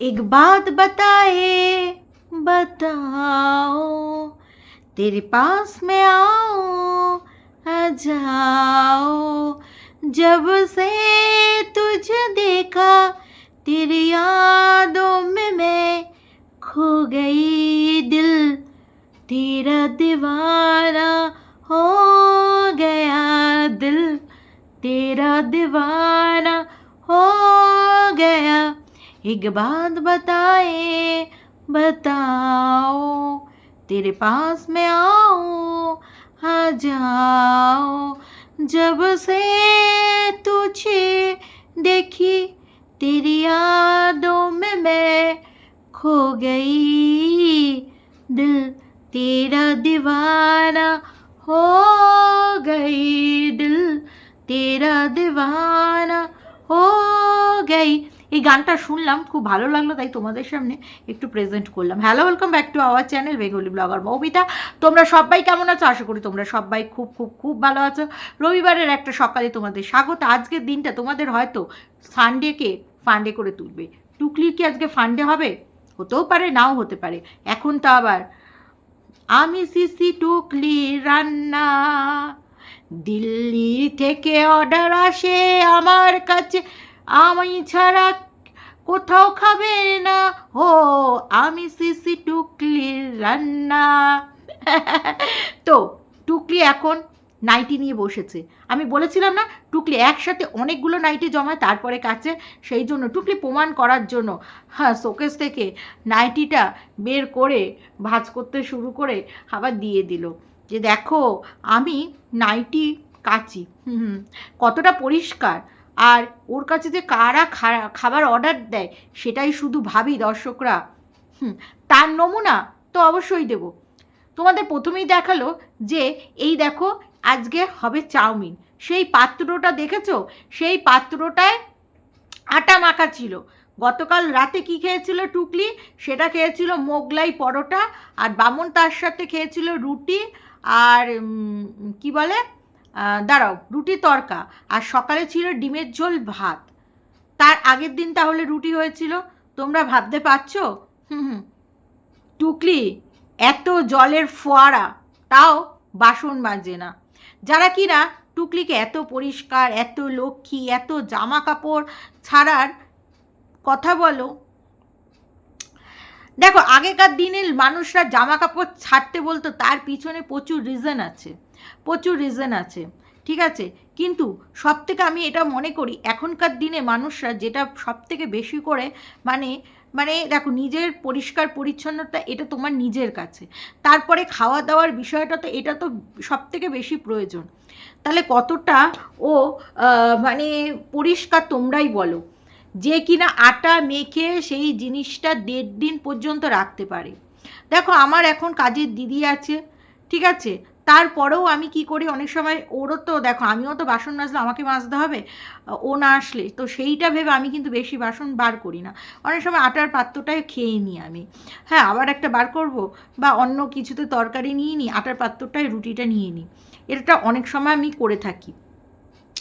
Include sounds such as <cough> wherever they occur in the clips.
एक बात बताए, बताओ, तेरे पास में आओ आ जाओ, जब से तुझे देखा, तेरी यादों में मैं खो गई दिल, तेरा दीवाना हो गया दिल, तेरा दीवाना हो गया एक बात बताए, बताओ, तेरे पास मैं आओ आ जाओ, जब से तुझे देखी, तेरी यादों में मैं खो गई। दिल तेरा दीवाना हो गई, दिल तेरा दीवाना हो गई। এই গানটা শুনলাম, খুব ভালো লাগল, তাই তোমাদের সামনে একটু প্রেজেন্ট করলাম। Hello welcome back to our channel Bengali blogger Moumita তোমরা সবাই কেমন আছো? আশা করি তোমরা সবাই খুব খুব খুব ভালো আছো। রবিবারের একটা সকালে তোমাদের স্বাগত। আজকের দিনটা তোমাদের হয়তো সানডেকে ফান্ডে করে তুলবে। টুকলির কি আজকে ফান্ডে হবে? হতেও পারে, নাও হতে পারে। এখন তো আবার আমি সিসি টুকলি রান্না। দিল্লি থেকে অর্ডার আসে আমার কাছে। আমি ছাড়া কোথাও খাবে না। ও আমি সিসি টুকলির রান্না। <laughs> তো, টুকলি এখন নাইটি নিয়ে বসেছে। আমি বলেছিলাম না, টুকলি একসাথে অনেকগুলো নাইটি জমায় তারপরে কাছে, সেই জন্য টুকলি প্রমাণ করার জন্য। হ্যাঁ শোকেস থেকে নাইটিটা বের করে ভাজ করতে শুরু করে আবার দিয়ে দিল। যে দেখো, আমি নাইটি কাচি। হুম, কতটা পরিষ্কার। আর ওর কাছে যে কারা খাবার অর্ডার দেয়, সেটাই শুধু ভাবি, দর্শকরা। হুম, তার নমুনা তো অবশ্যই দেব। তোমাদের প্রথমেই দেখাল যে, এই দেখো, আজকে হবে চাউমিন। সেই পাত্রটা দেখেছ? সেই পাত্রটায় আটা মাখা ছিল। গতকাল রাতে কি খেয়েছিল টুকলি? সেটা খেয়েছিল মোগলাই পরোটা, আর বামন তার সাথে খেয়েছিল রুটি, আর কি বলে? দাঁড়াও, রুটি তরকা আর সকালে ছিল ডিমের ঝোল ভাত। তার আগের দিন তাহলে রুটি হয়েছিল, তোমরা ভাবতে পারছ? হুম হুম। টুকলি, এত জলের ফোয়ারা, তাও বাসন মাজে না। যারা কিনা টুকলিকে এত পরিষ্কার, এত লক্ষ্মী, এত জামা কাপড় ছাড়ার কথা বলো দেখো, আগেকার দিনের মানুষরা জামা কাপড় ছাড়তে বলতো, তার পিছনে প্রচুর রিজন আছে, প্রচুর রিজন আছে, ঠিক আছে? কিন্তু সব থেকে আমি এটা মনে করি, এখনকার দিনে মানুষরা যেটা সব থেকে বেশি করে মানে মানে দেখো, নিজের পরিষ্কার পরিচ্ছন্নতা এটা তোমার নিজের কাছে। তারপরে খাওয়া দাওয়ার বিষয়টা তো, এটা তো সব থেকে বেশি প্রয়োজন। তাহলে কতটা ও মানে পরিষ্কার তোমরাই বলো। যে কিনা আটা মেখে সেই জিনিসটা দেড় দিন পর্যন্ত রাখতে পারে। দেখো, আমার এখন কাজের দিদি আছে, ঠিক আছে? তারপরেও আমি কি করি, অনেক সময় ওরও তো, দেখো, আমিও তো বাসন মাজলে আমাকে মাজতে হবে, ও না আসলে, তো সেইটা ভেবে আমি কিন্তু বেশি বাসন বার করি না। অনেক সময় আটার পাত্রটাই খেয়ে নিই আমি। হ্যাঁ আবার একটা বার করব বা অন্য কিছুতে তরকারি নিয়ে নিই, আটার পাত্রটায় রুটিটা নিয়ে নিই। এটা অনেক সময় আমি করে থাকি।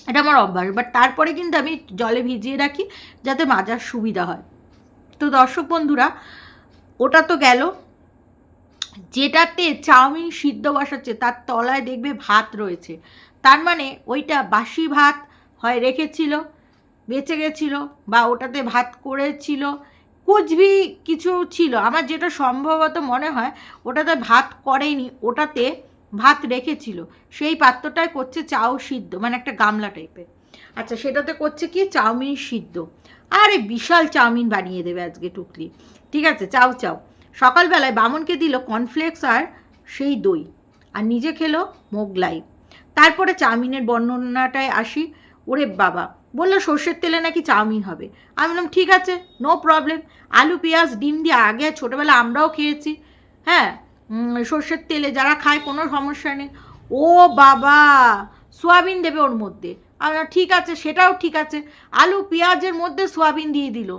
এটা আমার অভ্যাস বাট তারপরে কিন্তু আমি জলে ভিজিয়ে রাখি যাতে মাজার সুবিধা হয়। তো দর্শক বন্ধুরা, ওটা তো গেল। যেটাতে চাউমিন সিদ্ধ বসাচ্ছে, তার তলায় দেখবে ভাত রয়েছে। তার মানে ওইটা বাসি ভাত হয়, রেখেছিল, বেঁচে গেছিল বা ওটাতে ভাত করেছিল, কুচবি কিছু ছিল। আমার যেটা সম্ভবত মনে হয়, ওটাতে ভাত করেনি, ওটাতে ভাত রেখেছিল। সেই পাত্রটায় করছে চাউ সিদ্ধ মানে একটা গামলা টাইপের। আচ্ছা সেটাতে করছে কি? চাউমিন সিদ্ধ। আরে, বিশাল চাউমিন বানিয়ে দেবে আজকে টুকলি। ঠিক আছে, চাও চাও। সকালবেলায় বামনকে দিল কর্নফ্লেক্স আর সেই দই। আর নিজে খেলো মোগলাই। তারপরে চাউমিনের বর্ণনাটায় আসি, ওরে বাবা, বলল সর্ষের তেলে নাকি চাউমিন হবে? আমি বললাম, ঠিক আছে নো প্রবলেম আলু, পেঁয়াজ, ডিম দিয়ে আগে ছোটোবেলা আমরাও খেয়েছি। হ্যাঁ সর্ষের তেলে যারা খায়, কোনো সমস্যা নেই। ও বাবা, সোয়াবিন দেবে ওর মধ্যে। আমরা ঠিক আছে, সেটাও ঠিক আছে। আলু পেঁয়াজের মধ্যে সোয়াবিন দিয়ে দিল।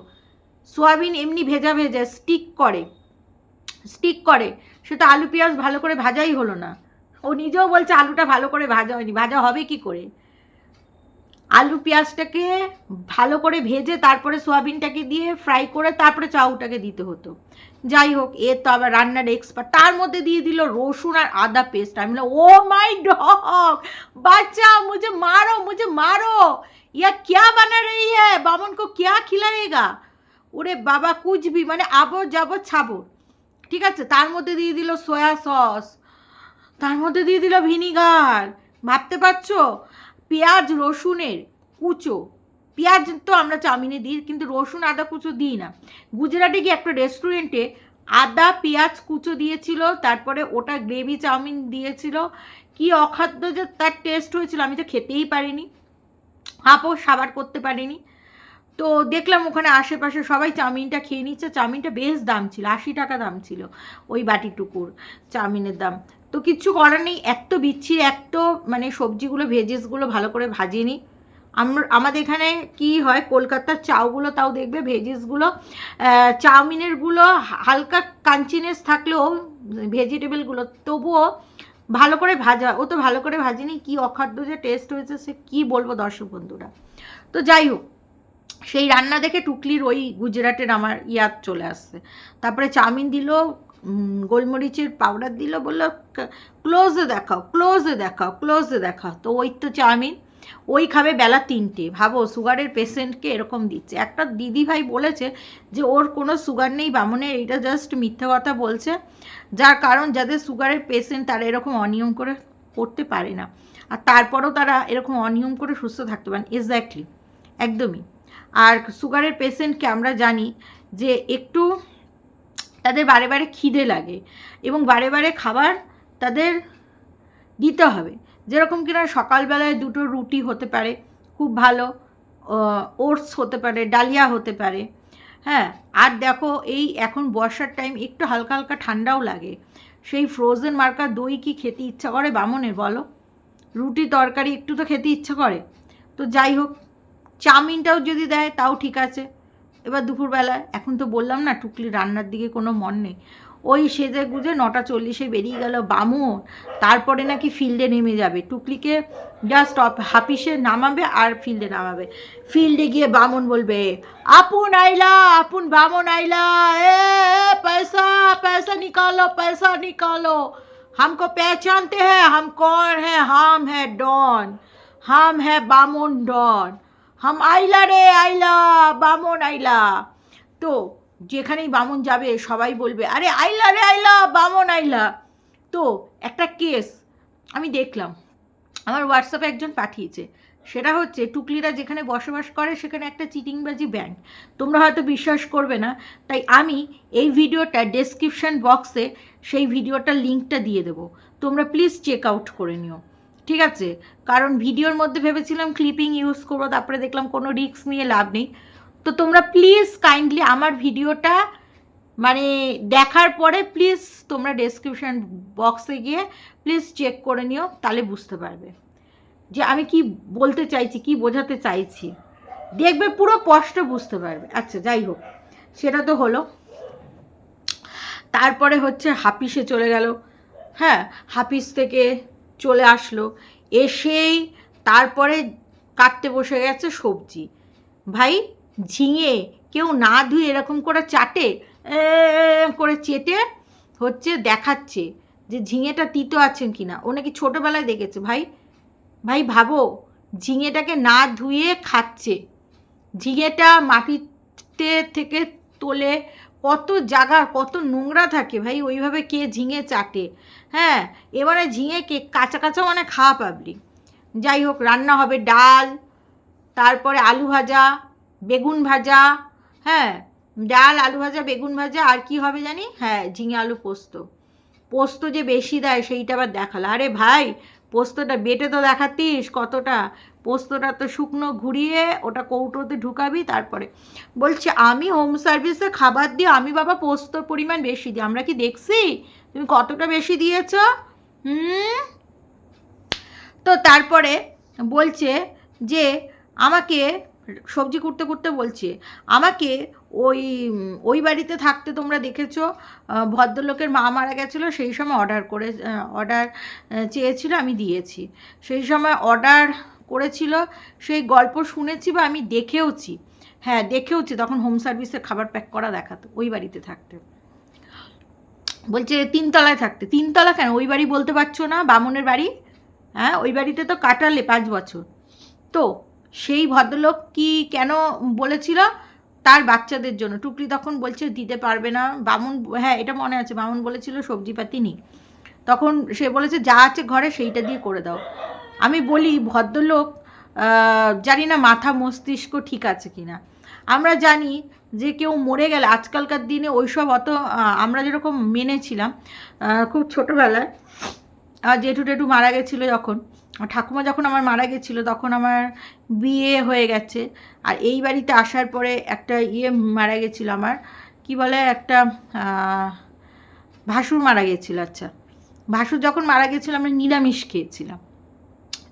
সোয়াবিন এমনি ভেজা ভেজা স্টিক করে। স্টিক করে। সেটা আলু পেঁয়াজ ভালো করে ভাজাই হলো না। ও নিজেও বলছে আলুটা ভালো করে ভাজা হয়নি। ভাজা হবে কি করে? আলু পেঁয়াজটাকে ভালো করে ভেজে তারপরে সোয়াবিনটাকে দিয়ে ফ্রাই করে তারপরে চাউটাকে দিতে হতো। যাই হোক এ তো আবার রান্নার এক্সপার্ট তার মধ্যে দিয়ে দিল রসুন আর আদা পেস্ট আমি বললাম, ও মাই ডগ বাচ্চা মুঝে মারো মুঝে মারো। ইয়া ক্যা বানা রই হ্যাঁ বামন কো ক্যা খিলায়েগা? ওরে বাবা কুচবি মানে আবো যাব ছাবর। ঠিক আছে, তার মধ্যে দিয়ে দিল সয়া সস তার মধ্যে দিয়ে দিল ভিনিগার ভাবতে পারছ? পেঁয়াজ, রসুনের কুচো। পেঁয়াজ তো আমরা চাউমিনে দিই, কিন্তু রসুন, আদা কুচো দিই না। গুজরাটে গিয়ে একটা রেস্টুরেন্টে আদা, পেঁয়াজ, কুচো দিয়েছিল, তারপরে ওটা গ্রেভি চাউমিন দিয়েছিল। কি অখাদ্য যে তার টেস্ট হয়েছিল, আমি তো খেতেই পারিনি। হাঁপও সাবার করতে পারিনি। তো দেখলাম ওখানে আশেপাশে সবাই চাউমিনটা খেয়ে নিচ্ছে। চাউমিনটা বেশ দাম ছিল, আশি টাকা দাম ছিল ওই বাটিটুকুর চাউমিনের দাম। তো কিচ্ছু করার নেই, এত বিচ্ছির, এত মানে সবজিগুলো ভেজেসগুলো ভালো করে ভাজিনি। আমাদের এখানে কি হয়, কলকাতার চাউগুলো তাও দেখবে ভেজিসগুলো চাউমিনেরগুলো হালকা কাঞ্চিনেস থাকলেও ভেজিটেবলগুলো তবুও ভালো করে ভাজা, ও তো ভালো করে ভাজিনি, কি অখাদ্য যে টেস্ট হয়েছে সে কী বলব দর্শক বন্ধুরা। তো যাই হোক, সেই রান্না দেখে টুকলির ওই গুজরাটের আমার ইয়াদ চলে আসছে। তারপরে চাউমিন দিল গোলমরিচের পাউডার দিল, বলল ক্লোজে দেখাও ক্লোজে দেখাও ক্লোজে দেখাও। তো ওই তো চাউমিন। ওই খাবে বেলা তিনটে। ভাবো, সুগারের পেশেন্টকে এরকম দিচ্ছে। একটা দিদি ভাই বলেছে যে, ওর কোনো সুগার নেই বামনের এটা জাস্ট মিথ্যে কথা বলছে। যার কারণ, যাদের সুগারের পেশেন্ট, তারা এরকম অনিয়ম করে করতে পারে না। আর তারপরও তারা এরকম অনিয়ম করে সুস্থ থাকতে পারেন এক্স্যাক্টলি একদমই। আর সুগারের পেশেন্টকে আমরা জানি যে, একটু তাদের বারে বারে খিদে লাগে এবং বারে বারে খাবার তাদের দিতে হবে। যেরকম কিনা সকালবেলায় দুটো রুটি হতে পারে, খুব ভালো ওটস হতে পারে, ডালিয়া হতে পারে। হ্যাঁ আর দেখো এই এখন বর্ষার টাইম একটু হালকা হালকা ঠান্ডাও লাগে। সেই ফ্রোজেন মার্কা দই কি খেতে ইচ্ছা করে বামনের বলো? রুটি তরকারি একটু তো খেতে ইচ্ছা করে। তো যাই হোক, চাউমিনটাও যদি দেয় তাও ঠিক আছে। এবার দুপুরবেলায়, এখন তো বললাম না, টুকলি রান্নার দিকে কোনো মন নেই। ওই সেজে গুজে নটা চল্লিশে বেরিয়ে গেল বামুন তারপরে নাকি ফিল্ডে নেমে যাবে টুকলিকে জাস্ট হাফিসে নামাবে আর ফিল্ডে নামাবে ফিল্ডে গিয়ে বামন বলবে আপন আইলা আপন বামন আইলা এ पैसा पैसा निकालो पैसा निकालो हमको पहचानते हैं हम कौन है हम है डॉन हम है बामन डॉन हम আইলা রে আইলা বামন আইলা তো যেখানেই বামন যাবে, সবাই বলবে, আরে আইলা রে আইলা, বামন আইলা। তো একটা কেস আমি দেখলাম। আমার হোয়াটসঅ্যাপে একজন পাঠিয়েছে। সেটা হচ্ছে, টুকলিরা যেখানে বসবাস করে, সেখানে একটা চিটিংবাজি ব্যাংক। তোমরা হয়তো বিশ্বাস করবে না, তাই আমি এই ভিডিওটা ডেসক্রিপশন বক্সে সেই ভিডিওটার লিঙ্কটা দিয়ে দেবো। তোমরা প্লিজ চেক আউট করে নিও। ঠিক আছে? কারণ ভিডিওর মধ্যে ভেবেছিলাম ক্লিপিং ইউজ করব, তারপরে দেখলাম কোনো রিস্ক নিয়ে লাভ নেই। তো তোমরা প্লিজ কাইন্ডলি আমার ভিডিওটা মানে দেখার পরে প্লিজ তোমরা ডেসক্রিপশন বক্সে গিয়ে প্লিজ চেক করে নিও, তাহলে বুঝতে পারবে। যে আমি কি বলতে চাইছি, কি বোঝাতে চাইছি। দেখবে পুরো স্পষ্ট বুঝতে পারবে। আচ্ছা যাই হোক, সেটা তো হলো। তারপরে হচ্ছে হাপিসে চলে গেল। হ্যাঁ হাপিস থেকে চলে আসলো। এসেই তারপরে কাটতে বসে গেছে সবজি। ভাই ঝিঙে কেউ না ধুয়ে এরকম করে চাটে করে চেটে হচ্ছে দেখাচ্ছে যে ঝিঙেটা তিতো আছেন কি না ও নাকি ছোটোবেলায় দেখেছে। ভাই ভাই ভাবো, ঝিঙেটাকে না ধুয়ে খাচ্ছে। ঝিঙেটা মাটিতে থেকে তোলে কত জায়গার কত নোংরা থাকে ভাই, ওইভাবে কে ঝিঙে চাটে। হ্যাঁ এবারে ঝিঙে কে কাঁচা কাঁচা মানে খাওয়া পাবলি যাই হোক, রান্না হবে ডাল, তারপরে আলু ভাজা বেগুন ভাজা হ্যাঁ ডাল, আলু ভাজা, বেগুন ভাজা, আর কি হবে জানি? হ্যাঁ ঝিঙে আলু পোস্ত। পোস্ত যে বেশি দেয় সেইটা আবার দেখাল। আরে ভাই, পোস্তটা বেটে তো দেখাতিস কতটা। পোস্তটা তো শুকনো ঘুরিয়ে ওটা কৌটোতে ঢুকাবি, তারপরে বলছে, আমি হোম সার্ভিসে খাবার দিই, আমি বাবা পোস্তর পরিমাণ বেশি দিই। আমরা কি দেখছি? তুমি কতটা বেশি দিয়েছ? হুম? তো তারপরে বলছে যে, আমাকে সবজি করতে করতে বলছে, আমাকে ওই ওই বাড়িতে থাকতে তোমরা দেখেছ ভদ্রলোকের মা মারা গেছিল, সেই সময় অর্ডার করে অর্ডার চেয়েছিল, আমি দিয়েছি। সেই সময় অর্ডার করেছিল, সেই গল্প শুনেছি বা আমি দেখেওছি। হ্যাঁ দেখেওছি, তখন হোম সার্ভিসে খাবার প্যাক করা দেখাতো, ওই বাড়িতে থাকতে। বলছে, তিনতলায় থাকতে। তিনতলা কেন? ওই বাড়ি বলতে পারছ না? বামনের বাড়ি? হ্যাঁ ওই বাড়িতে তো কাটালে পাঁচ বছর। তো সেই ভদ্রলোক কি কেন বলেছিল? তার বাচ্চাদের জন্য। টুকলি তখন বলছে, দিতে পারবে না। বামুন হ্যাঁ এটা মনে আছে। বামুন বলেছিল সবজিপাতি নেই তখন সে বলেছে, যা আছে ঘরে সেইটা দিয়ে করে দাও। আমি বলি, ভদ্রলোক জানি না মাথা মস্তিষ্ক ঠিক আছে কি না আমরা জানি যে কেউ মরে গেলে, আজকালকার দিনে ওইসব অত আমরা যেরকম মেনেছিলাম খুব ছোটোবেলায় আর জেঠু টেঠু মারা গেছিল যখন ঠাকুমা যখন আমার মারা গেছিল, তখন আমার বিয়ে হয়ে গেছে। আর এই বাড়িতে আসার পরে একটা ইয়ে মারা গেছিল আমার। কি বলে? একটা ভাসুর মারা গেছিল আচ্ছা। ভাসুর যখন মারা গেছিল, আমরা নিরামিষ খেয়েছিলাম।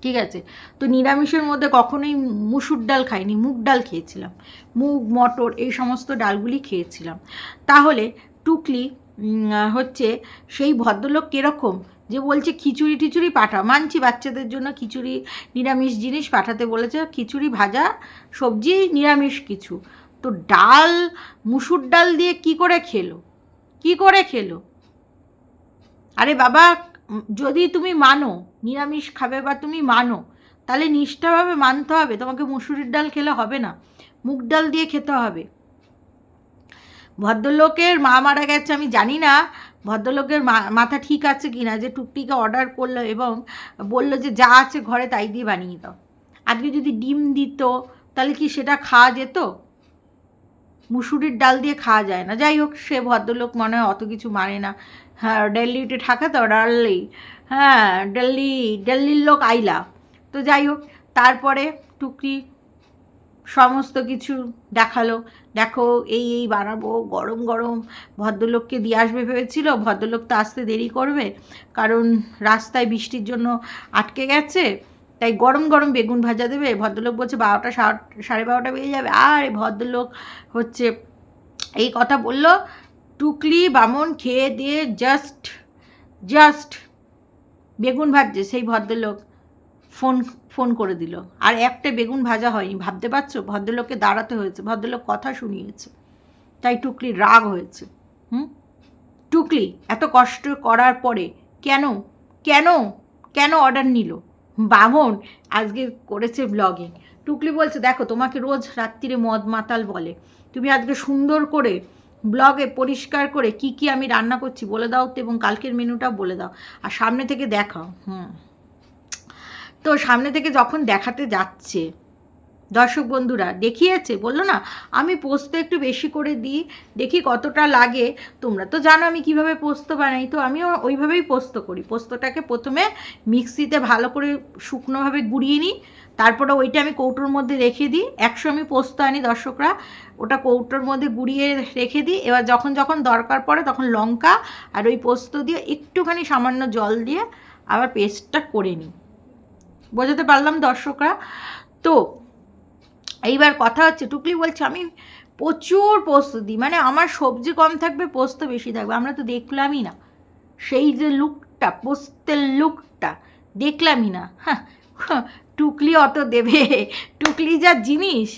ঠিক আছে? তো নিরামিষের মধ্যে কখনোই মুসুর ডাল খাইনি, মুগ ডাল খেয়েছিলাম। মুগ, মটর, এই সমস্ত ডালগুলি খেয়েছিলাম। তাহলে টুকলি হচ্ছে সেই ভদ্রলোক কীরকম যে বলছে খিচুড়ি টিচুড়ি পাঠা, মানছি বাচ্চাদের জন্য খিচুড়ি, নিরামিষ জিনিস পাঠাতে বলেছে, খিচুড়ি ভাজা, সবজি, নিরামিষ কিছু। তো ডাল, মুসুর ডাল দিয়ে কি করে খেলো? কি করে খেলো? আরে বাবা যদি তুমি মানো, নিরামিষ খাবে বা তুমি মানো, তাহলে নিষ্ঠাভাবে মানতে হবে, তোমাকে মুসুরির ডাল খেলে হবে না, মুগ ডাল দিয়ে খেতে হবে। ভদ্রলোকের মা মারা গেছে, আমি জানি না ভদ্রলোকের মাথা ঠিক আছে কি না যে টুকটিকে অর্ডার করল এবং বলল যে যা আছে ঘরে তাই দিয়ে বানিয়ে দাও। আজকে যদি ডিম দিত, তাহলে কি সেটা খাওয়া যেত? মুসুরির ডাল দিয়ে খাওয়া যায় না। যাই হোক, সে ভদ্রলোক মনে হয় অত কিছু মানে না। হ্যাঁ দিল্লিতে থাকে তো ডাল্লি। হ্যাঁ দিল্লি, দিল্লির লোক আইলা। তো যাই হোক, তারপরে টুকরি সমস্ত কিছু দেখাল। দেখো, এই এই বানাবো, গরম গরম। ভদ্রলোককে দিয়ে আসবে ভেবেছিল, ভদ্রলোক তো আসতে দেরি করবে। কারণ রাস্তায় বৃষ্টির জন্য আটকে গেছে। তাই গরম গরম বেগুন ভাজা দেবে। ভদ্রলোক বলছে, বারোটা সাড়ে বারোটা বেজে যাবে। আর ভদ্রলোক হচ্ছে, এই কথা বলল। টুকলি বামন খেয়ে দিয়ে জাস্ট জাস্ট বেগুন ভাজছে সেই ভদ্রলোক। ফোন ফোন করে দিল। আর একটা বেগুন ভাজা হয়নি। ভাবতে পারছ? ভদ্রলোককে দাঁড়াতে হয়েছে। ভদ্রলোক কথা শুনিয়েছে। তাই টুকলি রাগ হয়েছে। হুম? টুকলি, এত কষ্ট করার পরে কেন? কেন? কেন অর্ডার নিল? বামন, আজকে করেছে ব্লগিং টুকলি বলছে, দেখো, তোমাকে রোজ রাত্রিরে মদ মাতাল বলে। তুমি আজকে সুন্দর করে ব্লগে পরিষ্কার করে কি কি আমি রান্না করছি বলে দাও তো এবং কালকের মেনুটা বলে দাও। আর সামনে থেকে দেখাও। হুম। তো সামনে থেকে যখন দেখাতে যাচ্ছে, দর্শক বন্ধুরা, দেখিয়েছে, বলল, না, আমি পোস্ত একটু বেশি করে দিই, দেখি কতটা লাগে। তোমরা তো জানো আমি কীভাবে পোস্ত বানাই, তো আমিও ওইভাবেই পোস্ত করি। পোস্তটাকে প্রথমে মিক্সিতে ভালো করে শুকনোভাবে গুঁড়িয়ে নিই, তারপরে ওইটা আমি কৌটোর মধ্যে রেখে দিই। একশো আমি পোস্ত আনি দর্শকরা, ওটা কৌটোর মধ্যে গুঁড়িয়ে রেখে দিই। এবার যখন যখন দরকার পড়ে তখন লঙ্কা আর ওই পোস্ত দিয়ে একটুখানি সামান্য জল দিয়ে আবার পেস্টটা করে নিই। বোঝাতে পারলাম দর্শকরা। তো, এইবার কথা হচ্ছে, টুকলি বলছে, আমি প্রচুর পোস্ত দিই মানে আমার সবজি কম থাকবে, পোস্ত বেশি থাকবে, আমরা তো দেখলামই না। সেই যে লুকটা, পোস্তের লুকটা, দেখলামই না। হ্যাঁ টুকলি অত দেবে, টুকলি যা জিনিস,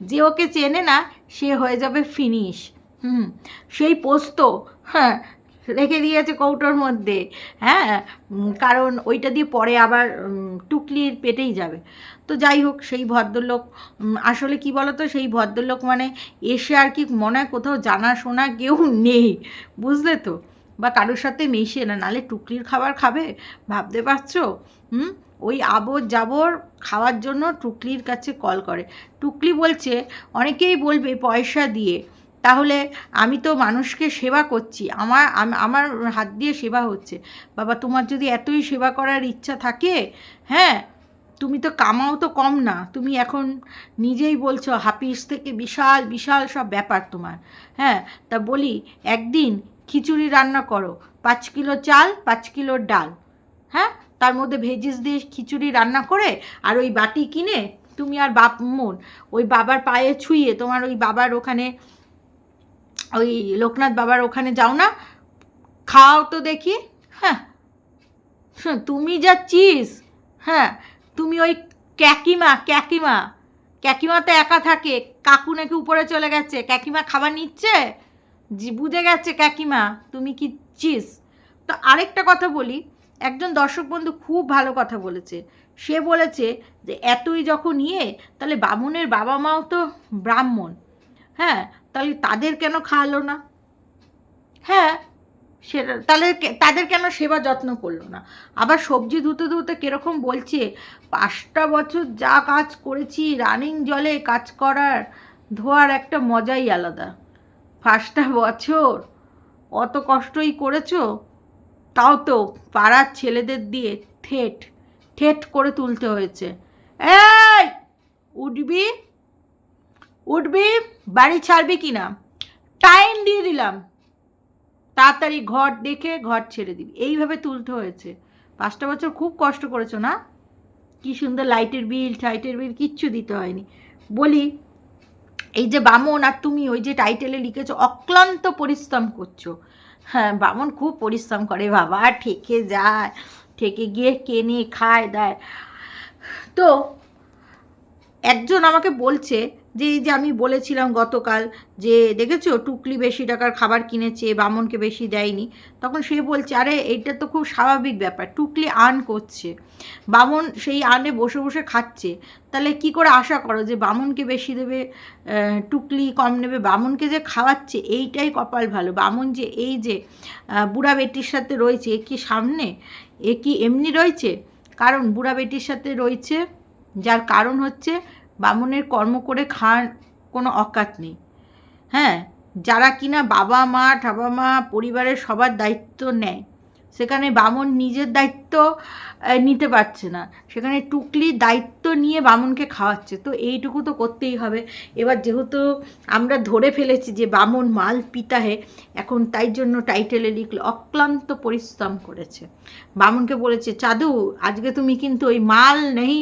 যে ওকে চেনে না, সে হয়ে যাবে ফিনিশ। হুম, সেই পোস্ত হ্যাঁ রেখে দিয়েছে কৌটোর মধ্যে হ্যাঁ? কারণ ওইটা দিয়ে পরে আবার টুকলির পেটেই যাবে। তো যাই হোক, সেই ভদ্রলোক আসলে কি বলতো, সেই ভদ্রলোক মানে এসে আর কি মনে হয় কোথাও জানাশোনা কেউ নেই, বুঝলে তো? বা কারোর সাথে মিশে না, নালে টুকলির খাবার খাবে? ভাবতে পারছ? হুম? ওই আবর জাবর খাওয়ার জন্য টুকলির কাছে কল করে। টুকলি বলছে, অনেকেই বলবে পয়সা দিয়ে তাহলে আমি তো মানুষকে সেবা করছি। আমার আমার হাত দিয়ে সেবা হচ্ছে। বাবা, তোমার যদি এতই সেবা করার ইচ্ছা থাকে হ্যাঁ তুমি তো কামাও তো কম না। তুমি এখন নিজেই বলছো হাফিস থেকে বিশাল বিশাল সব ব্যাপার তোমার। হ্যাঁ তা বলি, একদিন খিচুড়ি রান্না করো। পাঁচ কিলো চাল, পাঁচ কিলো ডাল। হ্যাঁ তার মধ্যে ভেজিস দিয়ে খিচুড়ি রান্না করে আর ওই বাটি কিনে তুমি আর বাপ মন, ওই বাবার পায়ে ছুঁয়ে তোমার ওই বাবার ওখানে ওই লোকনাথ বাবার ওখানে যাও না খাও তো দেখি হ্যাঁ। তুমি যা চিস হ্যাঁ তুমি ওই ক্যাকিমা ক্যাকিমা ক্যাকিমা তো একা থাকে, কাকু নাকি উপরে চলে গেছে, ক্যাকিমা খাবার নিচ্ছে? বুঝে গেছে ক্যাকিমা, তুমি কি চিস? তো আরেকটা কথা বলি, একজন দর্শক বন্ধু খুব ভালো কথা বলেছে, সে বলেছে যে, এতই যখন ইয়ে তাহলে বামুনের বাবা মাও তো ব্রাহ্মণ। হ্যাঁ তাহলে তাদের কেন খাওয়ালো না? হ্যাঁ সেটা, তাহলে তাদের কেন সেবা যত্ন করল না? আবার সবজি ধুতে ধুতে কীরকম বলছে, পাঁচটা বছর যা কাজ করেছি, রানিং জলে কাজ করার, ধোয়ার একটা মজাই আলাদা। পাঁচটা বছর, অত কষ্টই করেছ? তাও তো পাড়ার ছেলেদের দিয়ে ঠেট ঠেট করে তুলতে হয়েছে। এই, উঠবি? উঠবি, বাড়ি ছাড়বি কি না টাইম দিয়ে দিলাম। তাড়াতাড়ি ঘর দেখে ঘর ছেড়ে দিবি। এইভাবে তুলতে হয়েছে। পাঁচটা বছর খুব কষ্ট করেছ না? কি সুন্দর লাইটের বিল টাইটের বিল কিচ্ছু দিতে হয়নি। বলি, এই যে বামন আর তুমি ওই যে টাইটেলে লিখেছো, অক্লান্ত পরিশ্রম করছ। হ্যাঁ বামন খুব পরিশ্রম করে বাবা। ঠেকে যায়। ঠেকে গিয়ে কেনে, খায়, দেয়। তো একজন আমাকে বলছে যে এই যে আমি বলেছিলাম গতকাল যে, দেখেছ? টুকলি বেশি টাকার খাবার কিনেছে, বামনকে বেশি দেয়নি। তখন সে বলছে, আরে এইটা তো খুব স্বাভাবিক ব্যাপার। টুকলি আর্ন করছে। বামন সেই আর্নে বসে বসে খাচ্ছে। তাহলে কি করে আশা করো যে, বামনকে বেশি দেবে টুকলি কম নেবে? বামনকে যে খাওয়াচ্ছে, এইটাই কপাল ভালো। বামন যে এই যে বুড়া বেটির সাথে রয়েছে, এ কি সামনে? এ কি এমনি রয়েছে? কারণ বুড়া বেটির সাথে রয়েছে, যার কারণ হচ্ছে বামনের কর্ম করে খাওয়ার কোনো অকাত নেই। হ্যাঁ যারা কিনা বাবা মা ঠাবা মা, পরিবারের সবার দায়িত্ব নেয়। সেখানে বামন নিজের দায়িত্ব নিতে পারছে না। সেখানে টুকলি দায়িত্ব নিয়ে বামনকে খাওয়াচ্ছে। তো এইটুকু তো করতেই হবে। এবার যেহেতু আমরা ধরে ফেলেছি যে বামন মাল পিতা হে এখন তাই জন্য টাইটেলে লিখলো, অক্লান্ত পরিশ্রম করেছে। বামনকে বলেছে, চাদু, আজকে তুমি কিন্তু ওই মাল নেই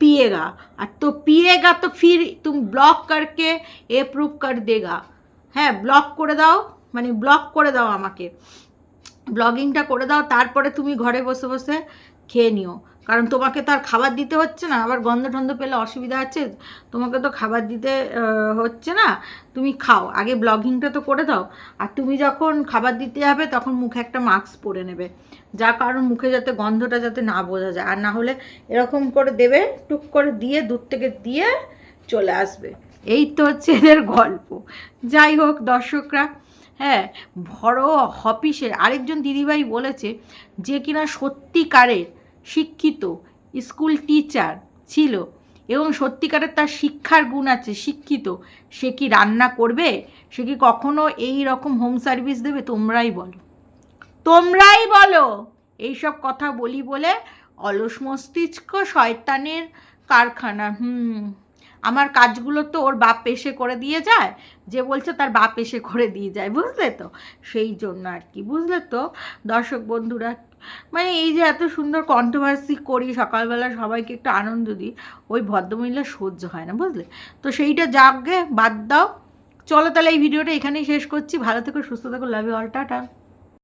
पिएगा और तो पिएगा तो फिर तुम ब्लॉक करके अप्रूव कर देगा হ্যাঁ ব্লক করে দাও মানে ব্লক করে দাও আমাকে ব্লগিংটা করে দাও তারপরে তুমি ঘরে বসে বসে খেয়ে নিও কারণ তোমাকে তো আর খাবার দিতে হচ্ছে না, আবার গন্ধ টন্ধ পেলে অসুবিধা আছে, তোমাকে তো খাবার দিতে হচ্ছে না, তুমি খাও। আগে ব্লগিংটা তো করে দাও, আর তুমি যখন খাবার দিতে যাবে তখন মুখে একটা মাস্ক পরে নেবে যার কারণ মুখে যাতে গন্ধটা যাতে না বোঝা যায়, আর না হলে এরকম করে দেবে, টুক করে দিয়ে, দূর থেকে দিয়ে চলে আসবে। এই তো হচ্ছে এদের গল্প। যাই হোক, দর্শকরা হ্যাঁ বড় হপিসের আরেকজন দিদিভাই বলেছে, যে কিনা সত্যিকারের শিক্ষিত স্কুল টিচার ছিল এবং সত্যিকারের তার শিক্ষার গুণ আছে, শিক্ষিত। সে কি রান্না করবে? সে কি কখনো এই রকম হোম সার্ভিস দেবে? তোমরাই বলো। তোমরাই বলো। এইসব কথা বলি বলে অলস মস্তিষ্ক শয়তানের কারখানা। হুম, আমার কাজগুলো তো ওর বাপ এসে করে দিয়ে যায়, যে বলছে তার বাপ এসে করে দিয়ে যায়, বুঝলে তো? সেই জন্য আর কি, বুঝলে তো? দর্শক বন্ধুরা মানে এই যে এত সুন্দর কন্ট্রোভার্সি করি, সকালবেলা সবাইকে একটু আনন্দ দিই, ওই ভদ্রমহিলা সহ্য হয় না, বুঝলে? তো সেইটা যাগে বাদ দাও। চলো তাহলে এই ভিডিওটা এখানেই শেষ করছি। ভালো থেকো, সুস্থ থেকো লাভ অল টাটা।